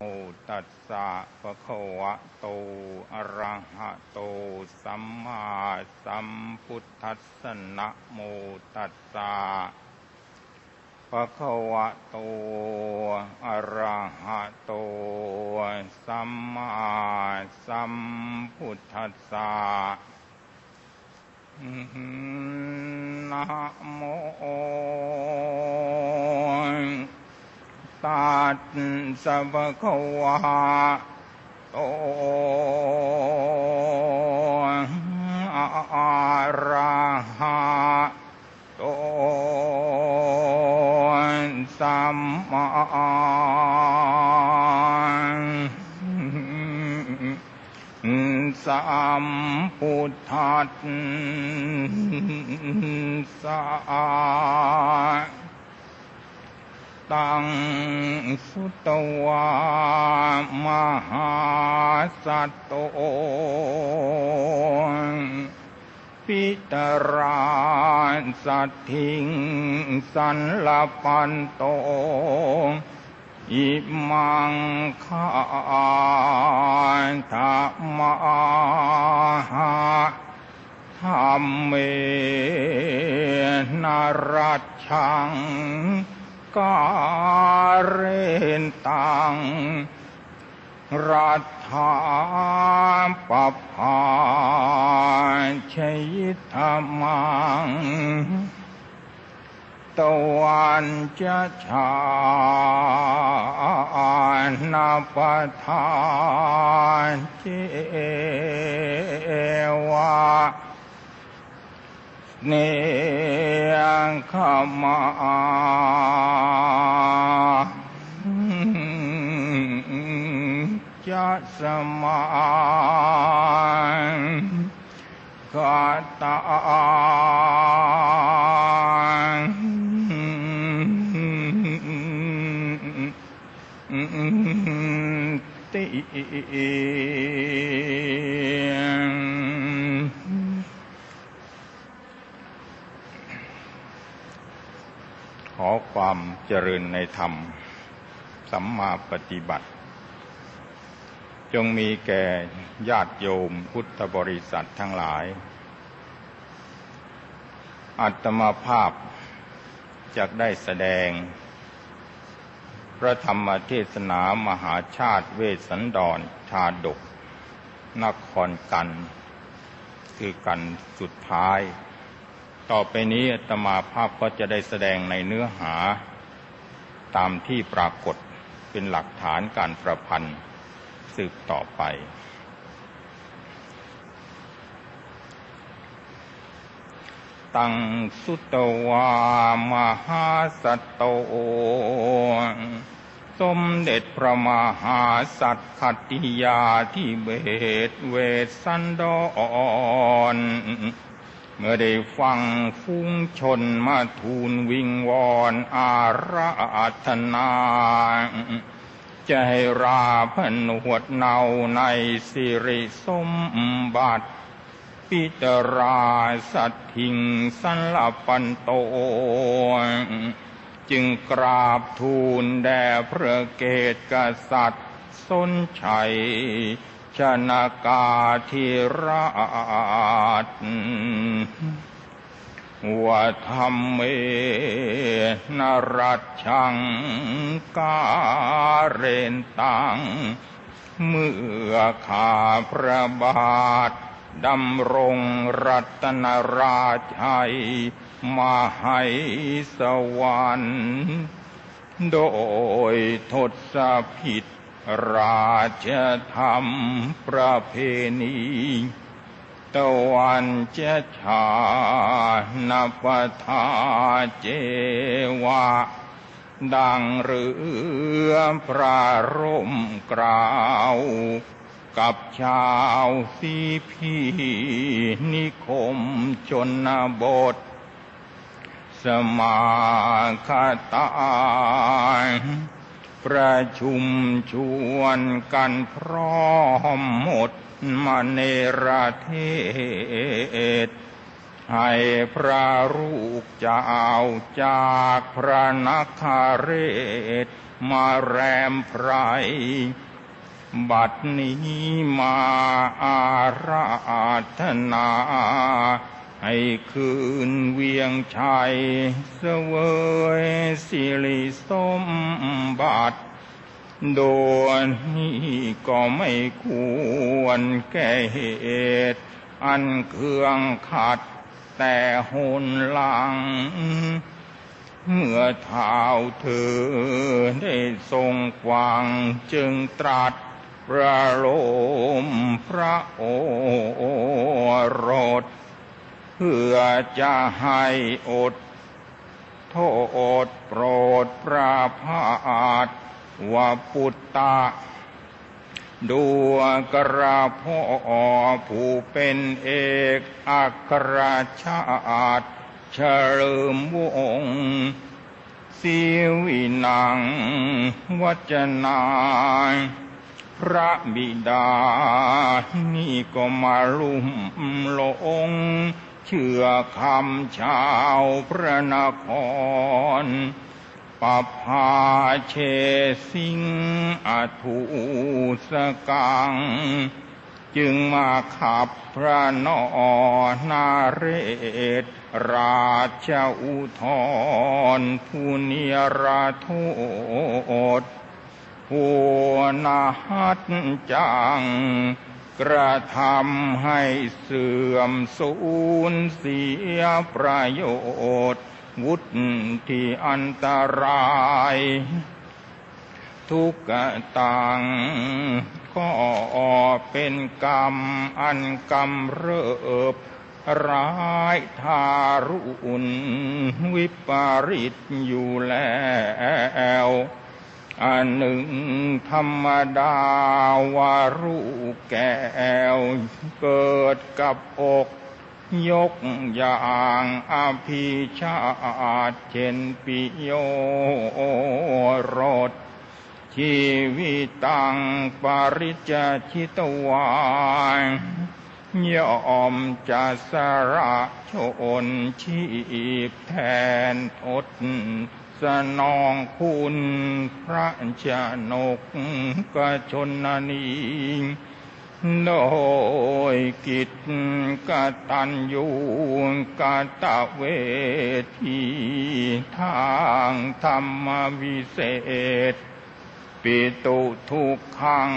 โมตัสสะภะคะวะโต อะระหะโต สัมมาสัมพุทธัสสะนะโมตัสสะภะคะวะโต อะระหะโต สัมมาสัมพุทธัสสะนะโม ตัสสะภะคะวะโตอะระหะโตสัมมาสัมพุทธัสสะ ตังสุตวามหาสัตโตปิตรานสัตถิงสันลปันโตอิมังคาธรรมาธรรมเมนรัชชัง กาเรนตังรัฐธาปภาชยิธรรมังตวันจะชานาปทานเจวะเน ยขมาจะสมานกตาติ ความเจริญในธรรม สัมมาปฏิบัติ จงมีแก่ญาติโยมพุทธบริษัททั้งหลาย อัตมาภาพจะได้แสดง พระธรรมเทศนามหาชาติเวสสันดรชาดกนครกัน คือกันสุดท้าย ต่อไปนี้ตมาภาพก็จะได้แสดงในเนื้อหาตามที่ปรากฏเป็นหลักฐานการประพันธ์สืบต่อไป ตังสุตวามหาสัตโตสมเด็จพระมหาสัตว์คติยาที่เบตเวสันดร เมื่อได้ฟังฟุ้งชนมาทูลวิงวอนอาราธนาจะให้ราพนวดเนาในสิริสมบัติ ปิตราสัตถิงสันลปันโต จึงกราบทูลแด่พระเกศกษัตริย์สนชัย ชนากาธิราชว่าธรรมเมนรัชชังกาเรนตัง เมื่อขาพระบาทดำรงรัตนราชัยมาให้สวรรค์โดยทศพิษ ราชธรรมประเพณีตะวันเจชานปทาเจวะ ดังเรือพระร่มกล่าวกับชาวสีพีนิคมชนบท สมาคตา ประชุมชวนกันพร้อมหมดมาเนราเทศให้พระลูกเจ้าจากพระนครเรศมาแรมไพรบัดนี้มาอาราธนา ให้คืนเวียงชัยเสวยสิริสมบัติโดยนี้ก็ไม่ควรแก่เหตุ อันเครื่องขัดแต่หนหลัง เมื่อเท้าเธอได้ทรงฟังจึงตรัสประโลมพระโอรส เพื่อจะให้อดโทษโปรดพระพาทว่าปุตตะดูกระพ่อผู้เป็นเอกอัครชาติเฉลิมวงศ์สีวินังวัจนายพระบิดานี่ก็มาลุ่มหลง เชื่อคำชาวพระนครปภาเชสิงอทูสกัง จึงมาขับพระนอนาเรศราชอุทธรผู้เนียรโทษหัวนาหัดจัง กระทำให้เสื่อมสูญเสียประโยชน์ วุฒิที่อันตราย ทุกกตังก็เป็นกรรมอันกำเริบร้ายทารุณวิปริตอยู่แล้ว อันหนึ่งธรรมดาวารุแก้วเกิดกับอกยกอย่างอภิชาติเช่นปิโยรสชีวิตังปริจชิตวายยอมจะสระชนชีพแทนทด สนองคุณพระชนกกชนนีโดยกิจกตัญญูกตเวทีทางธรรมวิเศษ ปิตุทุกขัง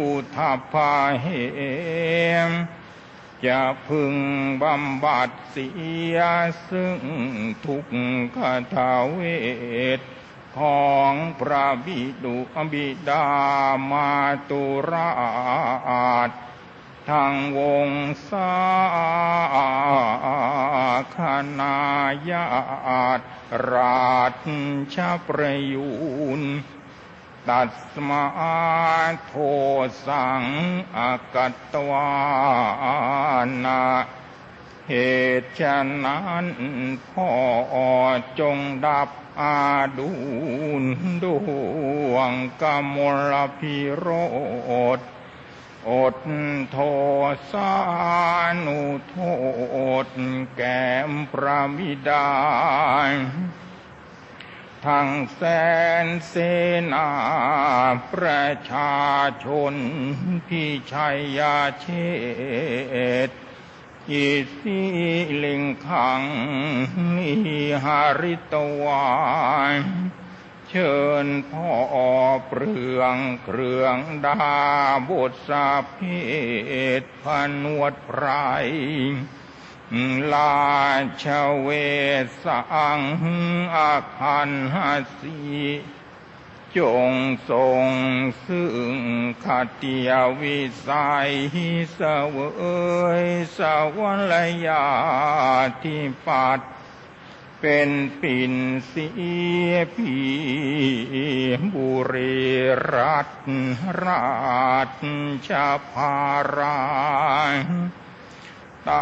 อุทาภาเหม จะพึงบำบัดเสียซึ่งทุกขทาเวทของพระบิดุบิดามาตุราชทั้งวงศาคณาญาตราชประยุน ตัสมาโทสังอากัตตวานาเหตุฉะนั้นพ่อจงดับอาดูนดวงกมลพิโรธอดโทสานุโทษแก่พระบิดา ทั้งแสนเสนาประชาชนที่ชัยยาเชษอิสิลิงขังนิหาริตวายเชิญพ่อเปลืองเครื่องดาบทสาเพศพนวดไพร ลาชเวสังอาคันหสีจงทรงซึ่งขติยวิสัยเสวยสวรรยาที่ปัดเป็นปิ่นเสียพีบุรีรัตนราชพารา ต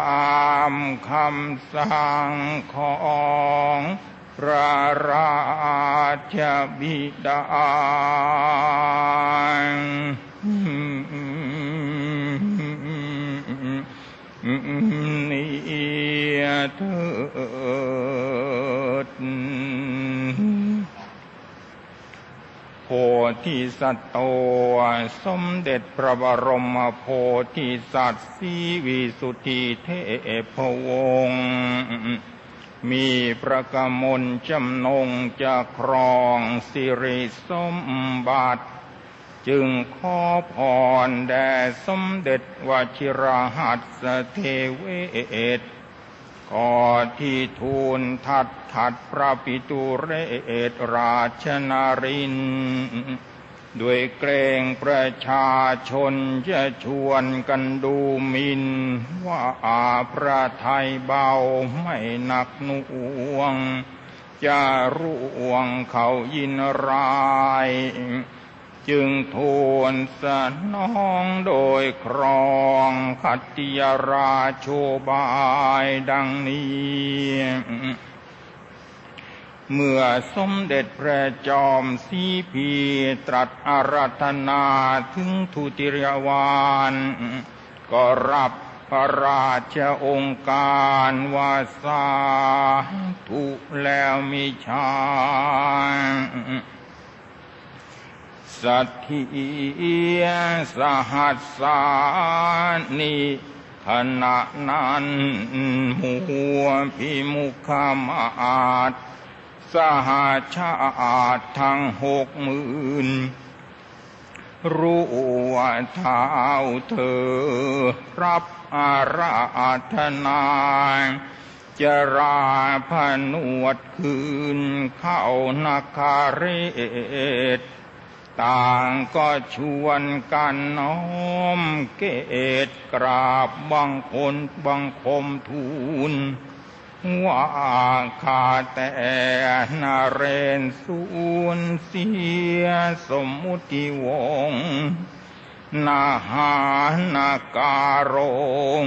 ามคำสั่งของพระราชบิดานี่ธิ ธิสัตว์โต สมเด็จพระบรมโพธิสัตว์สีวิสุทธิเทพวงศ์มีประกมลจำนงจะครองสิริสมบัติ จึงขอพรแด่สมเด็จวชิรหัสเทเวศ ก่อที่ทูลทัดทัดพระปิตุเรศราชนาริน ด้วยเกรงประชาชนจะชวนกันดูมิน ว่าอาพระไทยเบาไม่หนักหน่วง จะร่วงเขายินราย จึงทูลสนองโดยครองขัตติยราโชบายดังนี้ เมื่อสมเด็จพระจอมสีพีตรัสอารัธนาถึงทุติยวานก็รับพระราชองค์การวาสาธุแล้วมีชา สัทธิยสหัสสานิขณะนั้นหัวพิมุขมาศสหาชาติทั้งหกหมื่นรู้ว่าเท้าเธอ รับอาราธนาจะราพนวดคืนเข้านาคาเรศ ต่างก็ชวนกันน้อมเกตกราบบังคนบังคมทูลว่าข้าแต่นาเรนสูญเสียสมมุติวงนาหานาการง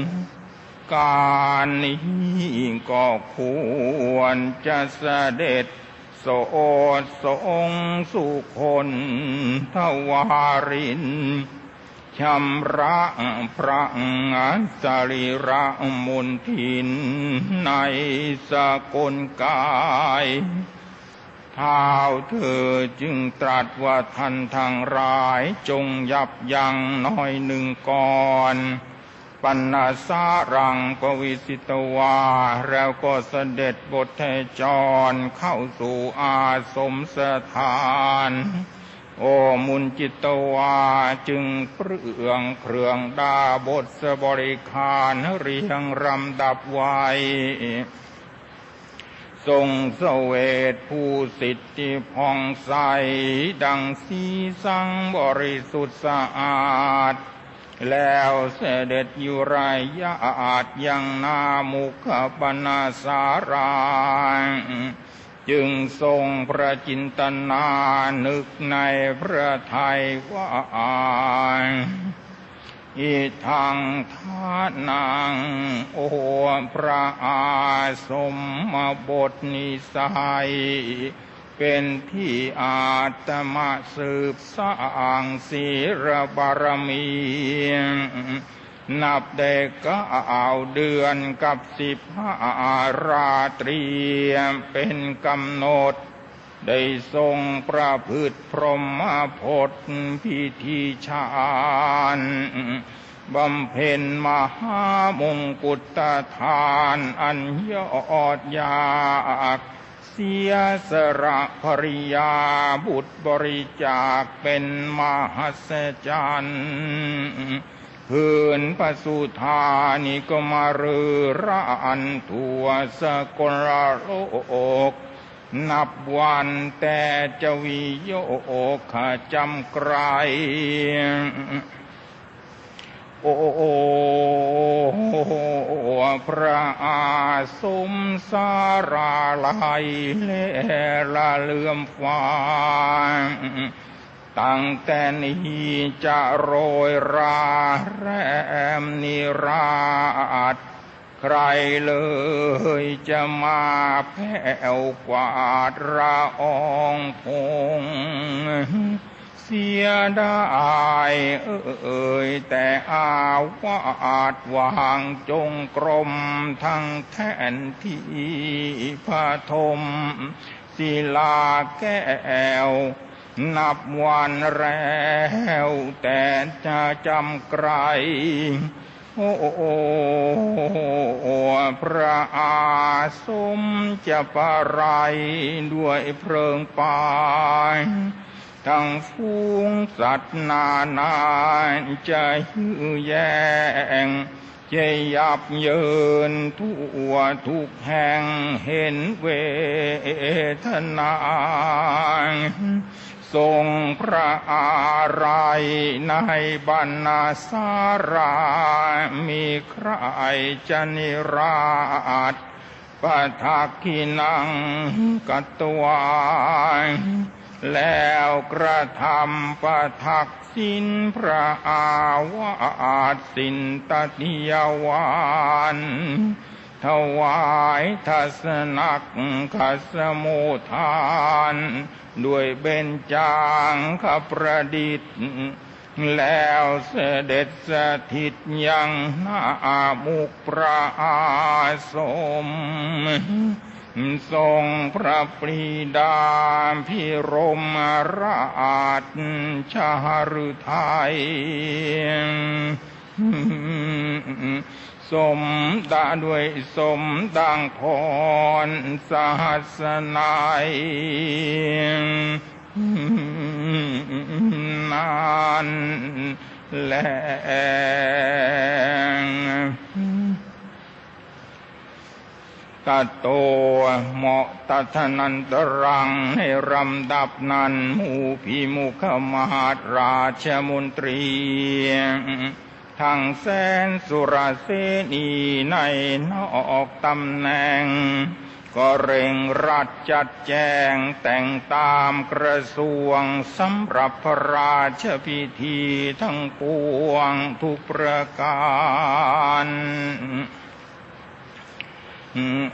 การนี้ก็ควรจะเสด็จ โสดสงสุคนทวารินชำระพระสรีระมุนทินในสกลกายท้าเธอจึงตรัสว่าท่านทางรายจงยับยั้งน้อยหนึ่งก่อน ปัณณสารังปวิสิตวา แล้วก็เสด็จบทเทจรเข้าสู่อาสมสถาน โอมุนจิตวาจึงเปลืองเครื่องดาบทสบริคารเรียงรำดับไว้ทรงเสวทผู้สิทธิผ่องใส ดังสีสังบริสุทธิ์สะอาด แล้วเสด็จอยู่ไรยาดยังนามุขปนาสารางจึงทรงพระจินตนานึกในพระไทยว่าอีทางทานังโอพระอาสมมาบทนิสัย เป็นที่อาตมาสืบสร้างศีรบารมี นับได้ก็เอาเดือนกับสิบห้าราตรีเป็นกำหนด ได้ทรงประพฤติพรหมพจน์พิธีฌานบำเพ็ญมหามงกุฎทานอันยอดยาก เสียสระภริยาบุตรบริจาคเป็นมหัศจรรย์คืนปสุธานิก็มารือรานทั่วสกลโลก นับวันแต่จะวิโยคจำไกร โอ้พระอาสมสาราลัยเลละเลื่อมฟ้าตั้งแต่นี้จะโรยราแรมนิราชใครเลยจะมาแผ่วกวาดระอองพง เสียได้เอ่ยแต่อาวาดวางจงกรมทั้งแท่นที่พระทมศิลาแก้วนับวันแล้วแต่จะจำไกลโอ้พระอาสมจะปะไรด้วยเพลิงปาย ทั้งฟูงสัตว์นานาจะยื้อแย่งจะยับเยินทั่วทุกแห่งเห็นเวทนาทรงพระอะไรในบรรณาสารา มีใครจะนิราชปะทักขินังกตวาย แล้วกระทำประทักสินพระอาวาสสินตติยวานถวายทัศนักขสมุทาน ด้วยเบญจางขประดิษฐ์ แล้วเสด็จสถิตยังหน้ามุกพระอาสม ทรงพระปรีดาพิรมราชชาฤทัยสมดาด้วยสมดังพรสหัสนายนานแลง ตะโตเหมาะตัทนันตรังในรำดับนั้นหมูพิมุขมหาราชมนตรีทั้งแสนสุรเสนีในนอกตำแหน่ง ก็เร่งรัดจัดแจงแต่งตามกระทรวงสำหรับพระราชพิธีทั้งปวงทุกประการ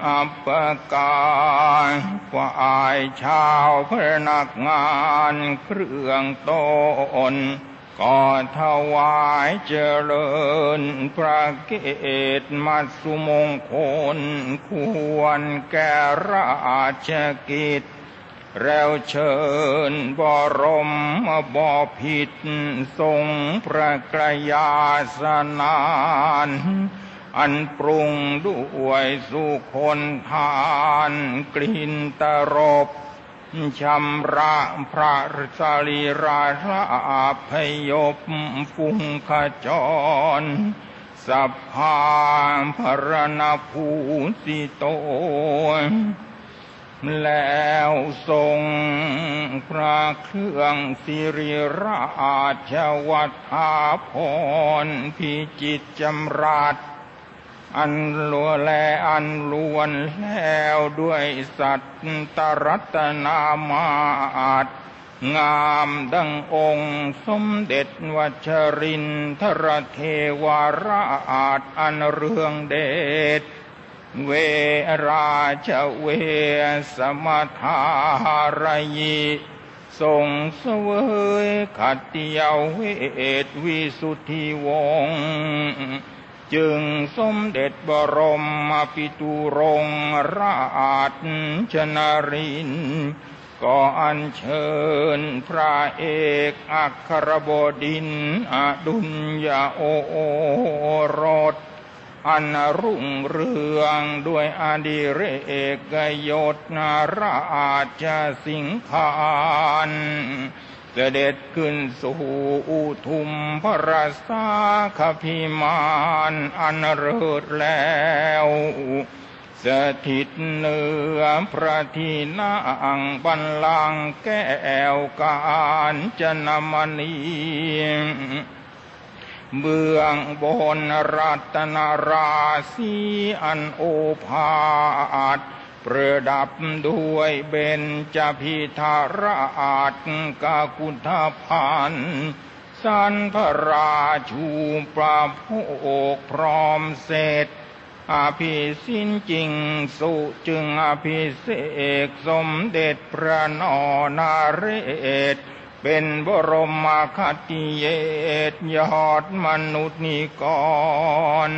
อัปกาฝ่ายชาวพนักงานเครื่องต้นก็ถวายเจริญพระเกตมัสุมงคลควรแก่ราชกิจ แล้วเชิญบรมบพิตรทรงพระกรยาสนาน อันปรุงด้วยสุคนทานกลิ่นตรบชำระพระสรีราชาพยพฟุ้งขจรสัพพาพรณภูสิโต แล้วทรงพระเครื่องสิริราชวัฏาพรพิจิตจำรัด อันลัวแลอันลวนแล้วด้วยสัตตรัตนามาตงามดังองค์ สมเด็จวัชรินทรเทวราชอันเรืองเดชเวราชเวสมทารยีทรงเสวยขัตยาเวทวิสุทธิวงศ์ จึงสมเด็จบรมปิตุรงราชชนาริน ก็อัญเชิญพระเอกอัครบดินอดุลยโอรสอันรุ่งเรืองด้วยอดีเรกยศนาราชสิงคาน เสด็จขึ้นสู่อุทุมพระสาคพิมานอันเริศแล้วสถิตเนือพระที่นั่งบันลังก์แก้วการจนมณีเบื้องบนรัตนราศีอันโอภาส ประดับด้วยเบญจพิธาราชกากุฏพันสันพระราชูประโภคพร้อมเสร็จอภิสินจริงสุจึงอภิเษกสมเด็จพระนอนาเรศเป็นบรมคติเยตยอดมนุษย์นิกร